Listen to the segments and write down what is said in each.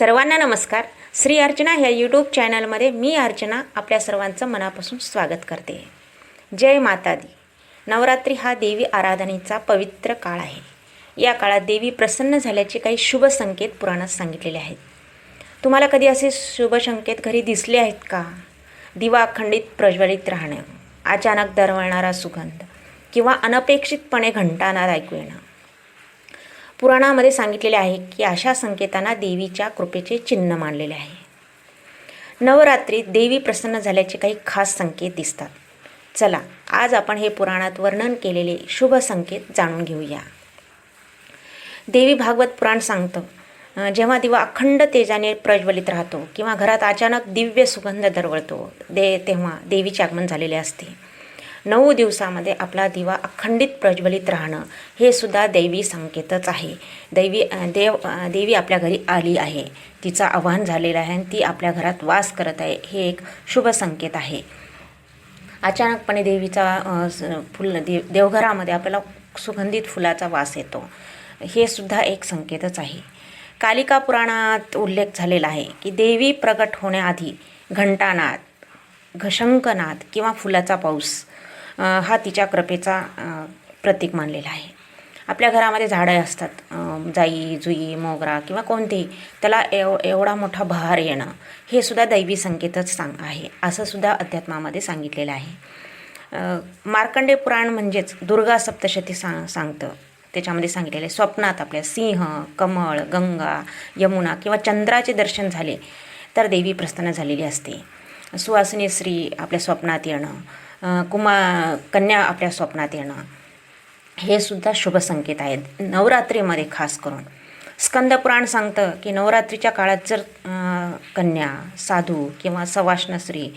सर्वांना नमस्कार. श्री अर्चना ह्या यूट्यूब चॅनलमध्ये मी अर्चना आपल्या सर्वांचं मनापासून स्वागत करते. जय माता दी नवरात्री हा देवी आराधनेचा पवित्र काळ आहे. या काळात देवी प्रसन्न झाल्याचे काही शुभ संकेत पुराणात सांगितलेले आहेत. तुम्हाला कधी असे शुभ संकेत घरी दिसले आहेत का? दिवा अखंडित प्रज्वलित राहणं अचानक दरवळणारा सुगंध किंवा अनपेक्षितपणे घंटानाद ऐकू येणं. पुराणामध्ये सांगितलेले आहे की अशा संकेतांना देवीच्या कृपेचे चिन्ह मानलेले आहे. नवरात्रीत देवी प्रसन्न झाल्याचे काही खास संकेत दिसतात. चला आज आपण हे पुराणात वर्णन केलेले शुभ संकेत जाणून घेऊया. देवी भागवत पुराण सांगतं जेव्हा दिवा अखंड तेजाने प्रज्वलित राहतो किंवा घरात अचानक दिव्य सुगंध दरवळतो दे तेव्हा देवीचे आगमन झालेले असते. नऊ दिवसामध्ये आपला दिवा अखंडित प्रज्वलित राहणं हे सुद्धा दैवी संकेतच आहे. दैवी देव देवी आपल्या घरी आली आहे. तिचं आव्हान झालेलं आहे आणि ती आपल्या घरात वास करत आहे. हे एक शुभ संकेत आहे. अचानकपणे देवीचा स- फुल देव देवघरामध्ये आपल्याला सुगंधित फुलाचा वास येतो. हे सुद्धा एक संकेतच आहे. कालिका पुराणात उल्लेख झालेला आहे की देवी प्रगट होण्याआधी घंटानाद घशंकनाद किंवा फुलाचा पाऊस हा तिच्या कृपेचा प्रतीक मानलेला आहे. आपल्या घरामध्ये झाडं असतात जाई जुई मोगरा किंवा कोणतेही त्याला एव एवढा मोठा बहार येणं हे सुद्धा दैवी संकेतच सांग आहे. असं सुद्धा अध्यात्मामध्ये सांगितलेलं आहे. मार्कंडे पुराण म्हणजेच दुर्गा सप्तशती सांग सांगतं. त्याच्यामध्ये सांगितलेलं आहे स्वप्नात आपल्या सिंह कमळ गंगा यमुना किंवा चंद्राचे दर्शन झाले तर देवी प्रसन्न झालेली असते. सुवासिनी स्त्री आपल्या स्वप्नात येणं कुमा कन्या आपल्या स्वप्नात येणं. हे सुद्धा शुभ संकेत आहेत. नवरात्रीमध्ये खास करून. स्कंदपुराण सांगतं की नवरात्रीच्या काळात जर कन्या साधू किंवा सवाष्ण स्त्री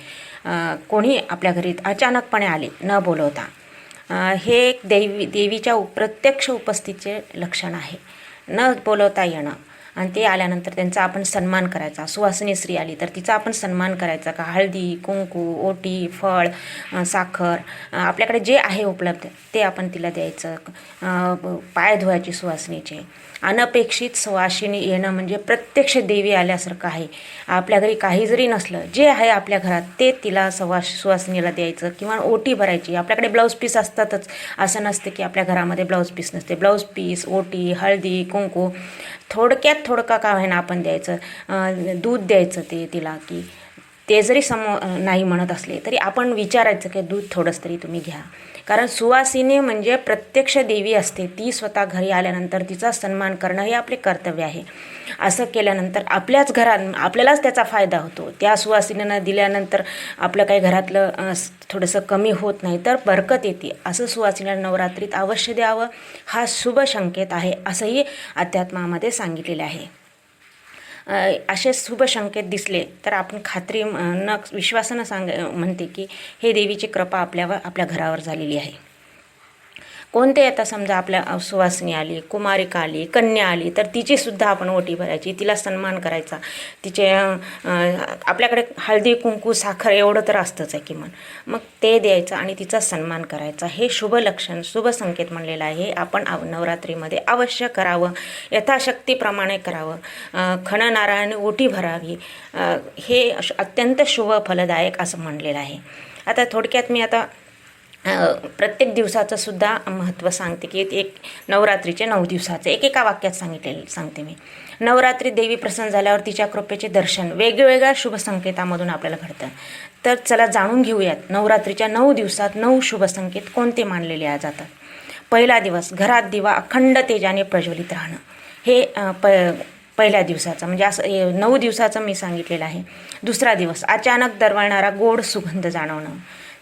कोणी आपल्या घरी अचानकपणे आले न बोलवता हे एक देवी देवीच्या उप- प्रत्यक्ष उपस्थितीचे लक्षण आहे. न बोलवता येणं. आणि ते आल्यानंतर त्यांचा आपण सन्मान करायचा. सुवासिनी स्त्री आली तर तिचा आपण सन्मान करायचा का? हळदी कुंकू ओटी फळ साखर आपल्याकडे जे आहे उपलब्ध ते आपण तिला द्यायचं. अं, पाय धुवायचे सुवासिनीचे. अनपेक्षित सुवासिनी येणं म्हणजे प्रत्यक्ष देवी आल्यासारखं आहे. आपल्या घरी काही जरी नसलं जे आहे आपल्या घरात ते तिला सवास सुवासिनीला द्यायचं किंवा ओटी भरायची. आपल्याकडे ब्लाऊज पीस असतातच. असं नसतं की आपल्या घरामध्ये ब्लाऊज पीस नसते. ब्लाऊज पीस ओटी हळदी कुंकू थोडक्यात थोडका का होईना आपण द्यायचं? दूध द्यायचं ते तिला की ते जरी समो नाही म्हणत असले तरी आपण विचारायचं की दूध थोडंसं तरी तुम्ही घ्या. कारण सुवासिनी म्हणजे प्रत्यक्ष देवी असते. ती स्वतः घरी आल्यानंतर तिचा सन्मान करणं हे आपले कर्तव्य आहे. असं केल्यानंतर आपल्याच घरात आपल्यालाच त्याचा फायदा होतो. त्या सुवासिनींना दिल्यानंतर आपलं काही घरातलं थोडंसं कमी होत नाही तर बरकत येते. असं सुवासिनीला नवरात्रीत अवश्य द्यावं. हा शुभ संकेत आहे असंही अध्यात्मामध्ये सांगितलेलं आहे. असे शुभ संकेत दिसले तर आपण खात्री न विश्वासानं सांग म्हणते की हे देवीची कृपा आपल्यावर आपल्या घरावर झालेली आहे. कोणते आता समजा आपल्या सुवासनी आली कुमारिका आली कन्या आली तर तिची सुद्धा आपण ओटी भरायची तिला सन्मान करायचा. तिचे आपल्याकडे हळदी कुंकू साखर एवढं तर असतंच आहे किमान. मग ते द्यायचं आणि तिचा सन्मान करायचा. हे शुभ लक्षण शुभ संकेत म्हणलेलं आहे. हे आपण आव नवरात्रीमध्ये अवश्य करावं. यथाशक्तीप्रमाणे करावं. खननारायण खणनारायण ओटी भरावी. हे अश- अत्यंत शुभ फलदायक असं म्हणलेलं आहे. आता थोडक्यात मी आता प्रत्येक दिवसाचं सुद्धा महत्त्व सांगते की एक नवरात्रीचे नऊ दिवसाचे एकेका वाक्यात सांगितलेलं सांगते मी. नवरात्री देवी प्रसन्न झाल्यावर तिच्या कृपेचे दर्शन वेगवेगळ्या शुभसंकेतामधून आपल्याला घडतं. तर चला जाणून घेऊयात नवरात्रीच्या नऊ दिवसात नऊ शुभसंकेत कोणते मानलेले आ- जातात पहिला दिवस घरात दिवा अखंड तेजाने प्रज्वलित राहणं. हे प पहिल्या दिवसाचं म्हणजे असं नऊ दिवसाचं मी सांगितलेलं आहे. दुसरा दिवस अचानक दरवळणारा गोड सुगंध जाणवणं.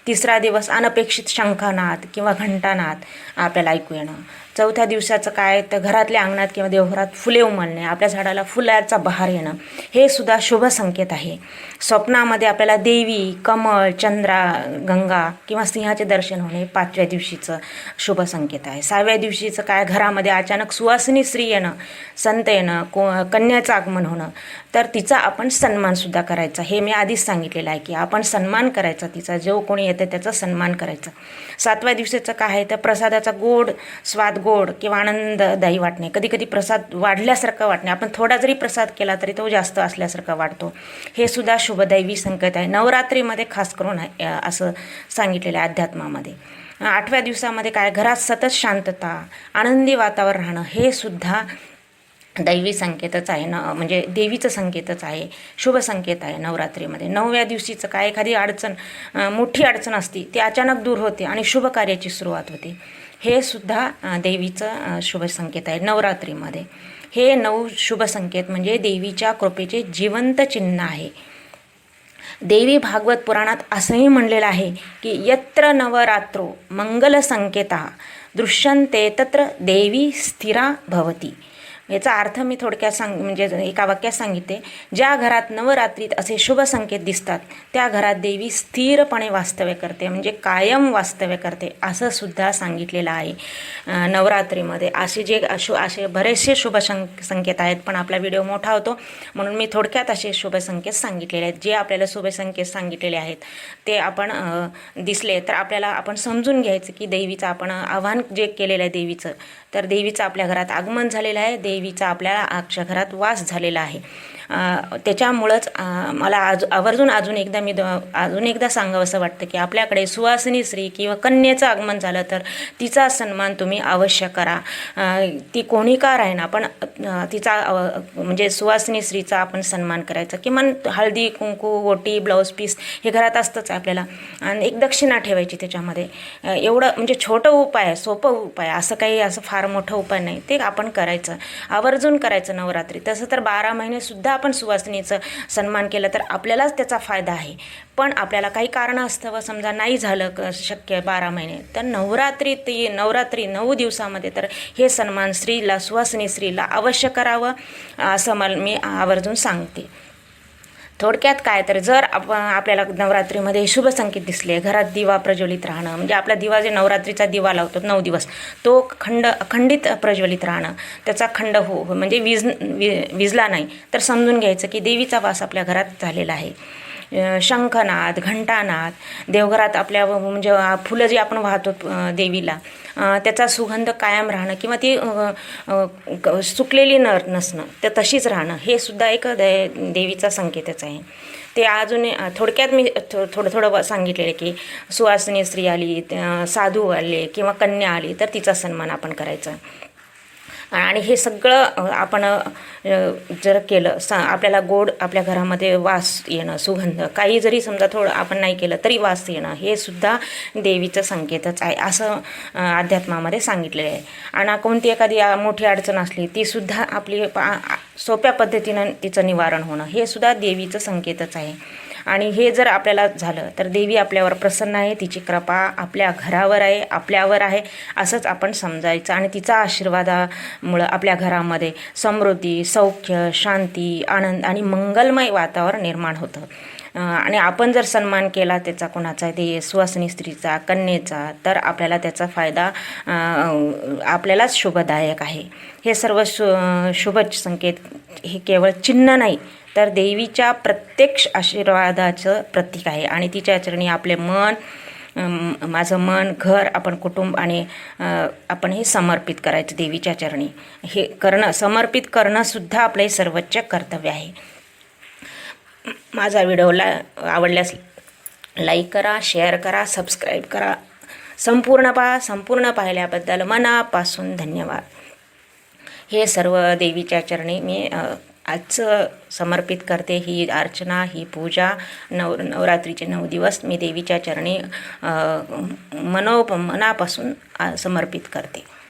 तिसरा दिवस अनपेक्षित शंखानाद किंवा घंटानाद आपल्याला ऐकू येणं. चौथ्या दिवसाचं काय तर घरातल्या अंगणात किंवा देवघरात फुले उमलणे आपल्या झाडाला फुलाचा बहार येणं हे सुद्धा शुभ संकेत आहे. स्वप्नामध्ये आपल्याला देवी कमळ चंद्रा गंगा किंवा सिंहाचे दर्शन होणे पाचव्या दिवशीचं शुभ संकेत आहे. सहाव्या दिवशीचं काय? घरामध्ये अचानक सुवासिनी स्त्री येणं संत येणं को कन्याचं आगमन होणं तर तिचा आपण सन्मानसुद्धा करायचा. हे मी आधीच सांगितलेलं आहे की आपण सन्मान करायचा तिचा. जो कोणी येतं त्याचा सन्मान करायचा. सातव्या दिवशीचं काय आहे? तर प्रसादाचा गोड स्वाद गोड किंवा आनंददायी वाटणे कधी कधी प्रसाद वाढल्यासारखं वाटणे आपण थोडा जरी प्रसाद केला तरी तो जास्त असल्यासारखा वाटतो. हे सुद्धा शुभदैवी संकेत आहे. नवरात्रीमध्ये खास करून असं सांगितलेलं आहे अध्यात्मामध्ये. आठव्या दिवसामध्ये काय? घरात सतत शांतता आनंदी वातावरण राहणं हे सुद्धा दैवी संकेतच आहे. न म्हणजे देवीचं संकेतच आहे. शुभ संकेत आहे नवरात्रीमध्ये. नवव्या दिवशीचं काय? एखादी अडचण मोठी अडचण असती ती अचानक दूर होते आणि शुभ कार्याची सुरुवात होते. हे सुद्धा देवीचं शुभ संकेत आहे नवरात्रीमध्ये. हे नऊ शुभ संकेत म्हणजे देवीच्या कृपेचे जिवंत चिन्ह आहे. देवी भागवत पुराणात असंही म्हणलेलं आहे की यत्र नवरात्रो मंगल संकेता दृश्यन्ते तत्र देवी स्थिरा भवती. याचा अर्थ मी थोडक्यात सांग म्हणजे एका वाक्यात सांगितले ज्या घरात नवरात्रीत असे शुभ संकेत दिसतात त्या घरात देवी स्थिरपणे वास्तव्य करते म्हणजे कायम वास्तव्य करते असं सुद्धा सांगितलेलं आहे. नवरात्रीमध्ये असे जे अशु असे बरेचसे शुभ सं संकेत आहेत पण आपला व्हिडिओ मोठा होतो म्हणून मी थोडक्यात असे शुभ संकेत सांगितलेले आहेत. जे आपल्याला शुभ संकेत सांगितलेले आहेत ते आपण दिसले तर आपल्याला आपण समजून घ्यायचं की देवीचं आपण आव्हान जे केलेलं आहे देवीचं तर देवीचं आपल्या घरात आगमन झालेलं आहे देवीचा आपल्याला आजच्या घरात वास झालेला आहे. त्याच्यामुळंच मला आज आवर्जून अजून एकदा मी द- अजून एकदा सांगावंसं वाटतं की आपल्याकडे सुवासिनी स्त्री किंवा कन्येचं आगमन झालं तर तिचा सन्मान तुम्ही अवश्य करा. ती कोणी का राहीना पण तिचा म्हणजे सुवासिनी स्त्रीचा आपण सन्मान करायचा. किमान हळदी कुंकू ओटी ब्लाऊज पीस हे घरात असतंच आपल्याला. आणि एक दक्षिणा ठेवायची त्याच्यामध्ये. एवढं म्हणजे छोटं उपाय आहे सोपं उपाय आहे. असं काही असं फार मोठं उपाय नाही. ते आपण करायचं. आवर्जून करायचं नवरात्री. तसं तर बारा महिनेसुद्धा पण सुवासिनीचं सन्मान केलं तर आपल्यालाच त्याचा फायदा आहे. पण आपल्याला काही कारणं असतं समजा नाही झालं क शक्य बारा महिने तर नवरात्री ती नवरात्री नऊ दिवसामध्ये तर हे सन्मान स्त्रीला सुवासिनी स्त्रीला अवश्य करावं असं मला मी आवर्जून सांगते. थोडक्यात काय तर जर आप आपल्याला नवरात्रीमध्ये शुभ संकेत दिसले घरात दिवा प्रज्वलित राहणं म्हणजे आपला दिवा जे नवरात्रीचा दिवा लावतो नऊ दिवस तो खंड अखंडित प्रज्वलित राहणं त्याचा खंड हो हो, म्हणजे विज वि विजला नाही तर समजून घ्यायचं की देवीचा वास आपल्या घरात झालेला आहे. शंखनाद घंटानाद देवघरात आपल्या म्हणजे फुलं जी आपण वाहतो देवीला त्याचा सुगंध कायम राहणं किंवा ती क- सुकलेली न नसणं तर तशीच राहणं हे सुद्धा एक दे देवीचा संकेतच आहे. ते अजून थोडक्यात मी थो थोडं थोडं सांगितलेलं की सुवासिनी स्त्री आली साधू आले किंवा कन्या आली तर तिचा सन्मान आपण करायचा. आणि हे सगळं आपण जर केलं सा आपल्याला गोड आपल्या घरामध्ये वास येणं सुगंध काही जरी समजा थोडं आपण नाही केलं तरी वास येणं हे सुद्धा देवीचं संकेतच आहे असं अध्यात्मामध्ये सांगितलेलं आहे. आणि कोणती एखादी मोठी अडचण असली ती सुद्धा आपली पा- सोप्या पद्धतीनं तिचं निवारण होणं हे सुद्धा देवीचं संकेतच आहे. आणि हे जर आपल्याला झालं तर देवी आपल्यावर प्रसन्न आहे तिची कृपा आपल्या घरावर आहे आपल्यावर आहे असंच आपण समजायचं. आणि तिचा आशीर्वादामुळं आपल्या घरामध्ये समृद्धी सौख्य शांती आनंद आणि मंगलमय वातावरण निर्माण होतं. आणि आपण जर सन्मान केला त्याचा कोणाचा ते सुवासिनी स्त्रीचा कन्येचा तर आपल्याला त्याचा फायदा आपल्यालाच शुभदायक आहे. हे सर्व शु शुभ संकेत हे केवळ चिन्ह नाही तर देवीच्या प्रत्यक्ष आशीर्वादाचं प्रतीक आहे. आणि तिच्या चरणी आपले मन माझं मन घर आपण कुटुंब आणि आपण हे समर्पित करायचं देवीच्या चरणी. हे करणं समर्पित करणंसुद्धा आपलं हे सर्वोच्च कर्तव्य आहे. माझा व्हिडिओला आवडल्यास लाईक करा शेअर करा सबस्क्राईब करा. संपूर्ण पहा संपूर्ण पाहिल्याबद्दल मनापासून धन्यवाद. हे सर्व देवीच्या चरणी मी आजचं समर्पित करते ही अर्चना ही पूजा. नव नवरात्रीचे नऊ दिवस मी देवीच्या चरणी मनोप मनो मनापासून समर्पित करते.